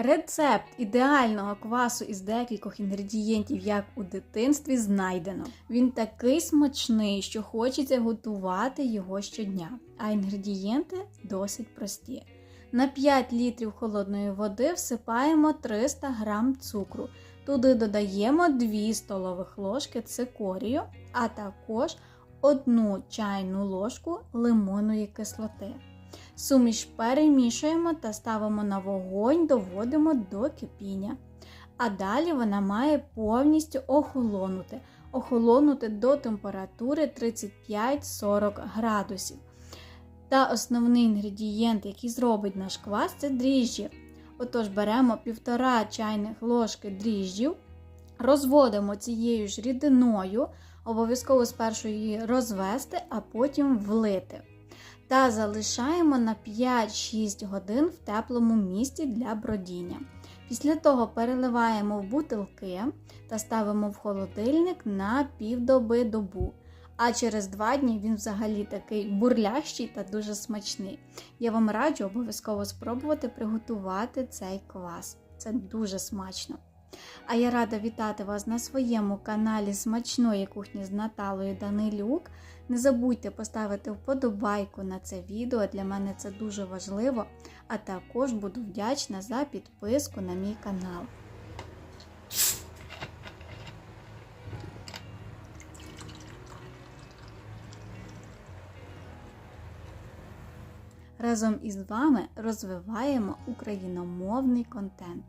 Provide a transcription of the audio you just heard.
Рецепт ідеального квасу із декількох інгредієнтів, як у дитинстві, знайдено. Він такий смачний, що хочеться готувати його щодня, а інгредієнти досить прості. На 5 літрів холодної води всипаємо 300 г цукру. Туди додаємо 2 столових ложки цикорію, а також 1 чайну ложку лимонної кислоти. Суміш перемішуємо та ставимо на вогонь, доводимо до кипіння. А далі вона має повністю охолонути. Охолонути до температури 35-40 градусів. Та основний інгредієнт, який зробить наш квас, це дріжджі. Отож, беремо 1,5 чайних ложки дріжджів, розводимо цією ж рідиною, обов'язково спершу її розвести, а потім влити та залишаємо на 5-6 годин в теплому місці для бродіння. Після того переливаємо в бутилки та ставимо в холодильник на півдоби добу. А через 2 дні він взагалі такий бурлящий та дуже смачний. Я вам раджу обов'язково спробувати приготувати цей квас. Це дуже смачно. А я рада вітати вас на своєму каналі Смачної кухні з Наталою Данилюк. Не забудьте поставити вподобайку на це відео, для мене це дуже важливо, а також буду вдячна за підписку на мій канал. Разом із вами розвиваємо україномовний контент.